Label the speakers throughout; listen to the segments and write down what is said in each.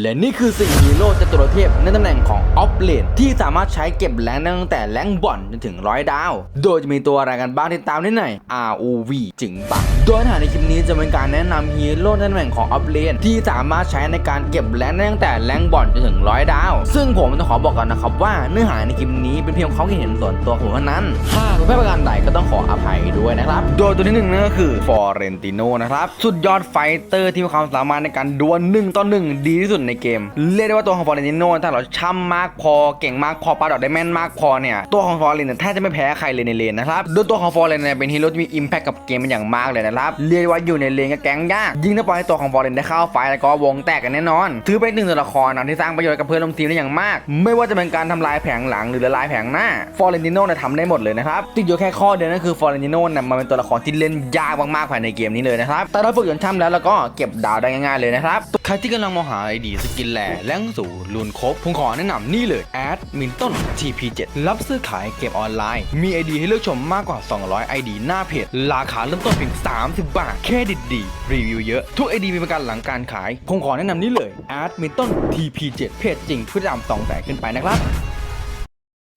Speaker 1: และนี่คือสิ่งฮีโร่จตุรเทพในตำแหน่งของออฟเลนที่สามารถใช้เก็บแรงได้ตั้งแต่แรงบ่อนจนถึงร้อยดาว โดยจะมีตัวอะไรกันบ้างที่ตามได้ใน ROV จึงบังโดยเนื้อหาในคลิปนี้จะเป็นการแนะนำฮีโร่ในตำแหน่งของออฟเลนที่สามารถใช้ในการเก็บแรงได้ตั้งแต่แรงบ่อนจนถึงร้อยดาว ซึ่งผมต้องขอบอกก่อนนะครับว่าเนื้อหาในคลิปนี้เป็นเพียงความคิดเห็นส่วนตัวของผมเท่านั้นหากผิดพลาดประการใดก็ต้องขออภัยด้วยนะครับ โดยตัวที่หนึ่งนั่นก็คือฟอเรนติโนนะครับสุดยอดไฟเตอร์ที่มีความสามารถในการดวลหนึ่งต่อหนึ่งดีที่สุดในเกม เรียกได้ว่าตัวของฟอร์เรนติโน่ถ้าเราช่ำมากพอเก่งมากพอปาดอกได้แม่นมากพอเนี่ยตัวของฟอเรนเนี่ยแทบจะไม่แพ้ใครเลยในเลนนะครับโดยตัวของฟอร์เรนเนี่ยเป็นฮีโร่ที่มีอิมแพคกับเกมเป็นอย่างมากเลยนะครับเรียกว่าอยู่ในเลนก็แก๊งยากยิ่งถ้าปล่อยให้ตัวของฟอร์เรนได้เข้าไฟแล้วก็วงแตกกันแน่นอน ถือเป็นหนึ่งตัวละครนะที่สร้างประโยชน์กับเพื่อนร่วมทีมได้อย่างมาก ไม่ว่าจะเป็นการทำลายแผงหลังหรือละลายแผงหน้าฟอร์เรนติโน่เนี่ยทำได้หมดเลยนะครับติดอยู่แค่ข้อเดียวนั่นคือฟอเรนติโนเนี่ยมันเป็นตัวละครที่เล่นยากมากๆภายในเกมนี้เลยนะครับแต่ถ้าฝึกจนช่ำแล้วแล้วก็เก็บดาวได้ง่ายๆเลยนะครับใครที่กำลังมองหาไอดีสกินแหล่แรงสูลูนครบผมขอแนะนำนี่เลยแอดมินต้น TP7 รับซื้อขายเกมออนไลน์ มีไอดีให้เลือกชมมากกว่า 200 ID หน้าเพจ ราคาเริ่มต้นเพียง 30 บาทแค่ดิดดี รีวิวเยอะ ทุกไอดีมีประกันหลังการขาย ผมขอแนะนำนี่เลยแอดมินต้น TP7 เพจจริงผู้ติดามตองแสนขึ้นไปนะครับ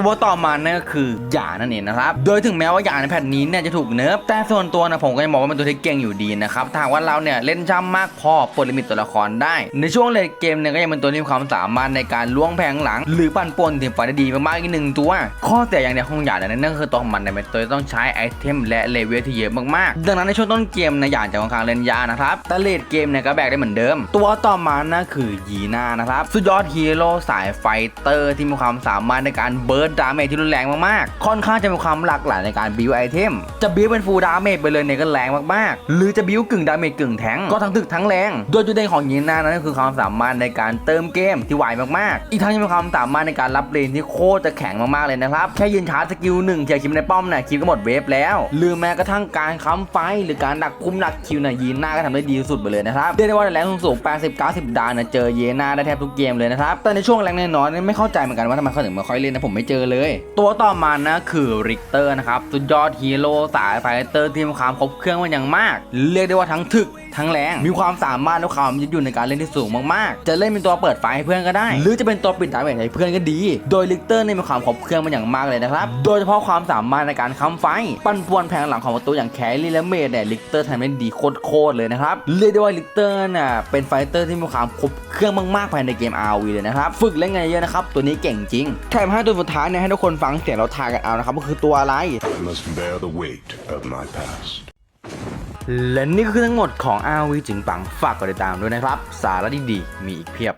Speaker 1: ตัวต่อมานั่นก็คือหยานั่นเองนะครับ โดยถึงแม้ว่าหยาในแผ่นนี้เนี่ยจะถูกเนิร์ฟแต่ส่วนตัวนะผมก็ยังมองว่าเป็นตัวที่เก่งอยู่ดีนะครับถ้าว่าเราเนี่ยเล่นช่ำมากพอปลดลิมิตตัวละครได้ ในช่วงเลดเกมเนี่ยก็ยังเป็นตัวที่มีความสามารถในการล้วงแผงหลัง หรือปั่นป่วนทีมฝ่ายได้ดีมากๆอีกหนึ่งตัว ข้อเสียอย่างเดียวของหยาเนี่ยนั่นก็คือตัวของมันเนี่ยเป็นตัวที่ต้องใช้ไอเทมและเลเวลที่เยอะมากๆ ดังนั้นในช่วงต้นเกมนะหยาจะค่อนข้างเล่นยากนะครับแต่เลดเกมเนี่ยก็แบกได้เหมือนเดิม ตัวต่อมานะคือยีน่านะครับสุดยอดฮีโร่สายไฟเตอร์ที่มีความสามารถในการเบิร์ดดาเมจที่รุนแรงมากๆ ค่อนข้างจะมีความหลากหลายในการบิวไอเทม จะบิวเป็นฟูลดาเมจไปเลยเนี่ยก็แรงมากๆ หรือจะบิวกึ่งดาเมจกึ่งแทงก็ทั้งถึกทั้งแรง โดยจุดเด่นของยีน่านั้นก็คือความสามารถในการเติมเกมที่ไวมากๆ อีกทั้งยังมีความสามารถในการรับเลนที่โคตรจะแข็งมากๆเลยนะครับ แค่ยืนชาร์จสกิลหนึ่งเทียคิมในป้อมเนี่ยคิวก็หมดเวฟแล้ว หรือแม้กระทั่งการค้ำไฟหรือการดักคุมดักคิวเนี่ยยีน่าก็ทำได้ดีสุดไปเลยนะครับเรียกได้ว่าในแรงสูงๆ80 90 ดาวเนี่ยเจอเยน่าได้แทบทุกเกมเลยนะครับแต่ในช่วงแรงน้อยๆไม่เข้าใจเหมือนกันว่าทำไมเขาถึงไม่ค่อยเล่นนะผมไม่เจอเลย ตัวต่อมานะคือริกเตอร์นะครับสุดยอดฮีโร่สายไฟเตอร์ที่มีความครบเครื่องมันอย่างมาก เรียกได้ว่าทั้งถึก ทั้งแรง มีความสามารถและความยืดหยุ่นในการเล่นที่สูงมากๆ จะเล่นเป็นตัวเปิดไฟให้เพื่อนก็ได้ หรือจะเป็นตัวปิดดาเมจให้เพื่อนก็ดี โดยลิกเตอร์เนี่ยมีความครบเครื่องมันอย่างมากเลยนะครับ โดยเฉพาะความสามารถในการค้ำไฟ ปั่นป่วนแผงหลังของประตูอย่างแครี่และเมดเนี่ยลิกเตอร์ทำได้ดีโคตรๆเลยนะครับเรียกได้ว่าลิกเตอร์น่ะเป็นไฟเตอร์ที่มีความครบเครื่องมากๆภายในเกม RV เลยนะครับฝึกเล่นไงเยอะนะครับตัวนี้เก่งจริงแถมให้ตัวสุดท้ายเนี่ยให้ทุกคนฟังเสียงเราทายกันเอานะครับว่าคือตัวอะไร
Speaker 2: I must bear the weight of my past.
Speaker 1: และนี่ก็คือทั้งหมดของ RV จิงปังฝากกดติดตามด้วยนะครับ สาระดีๆ มีอีกเพียบ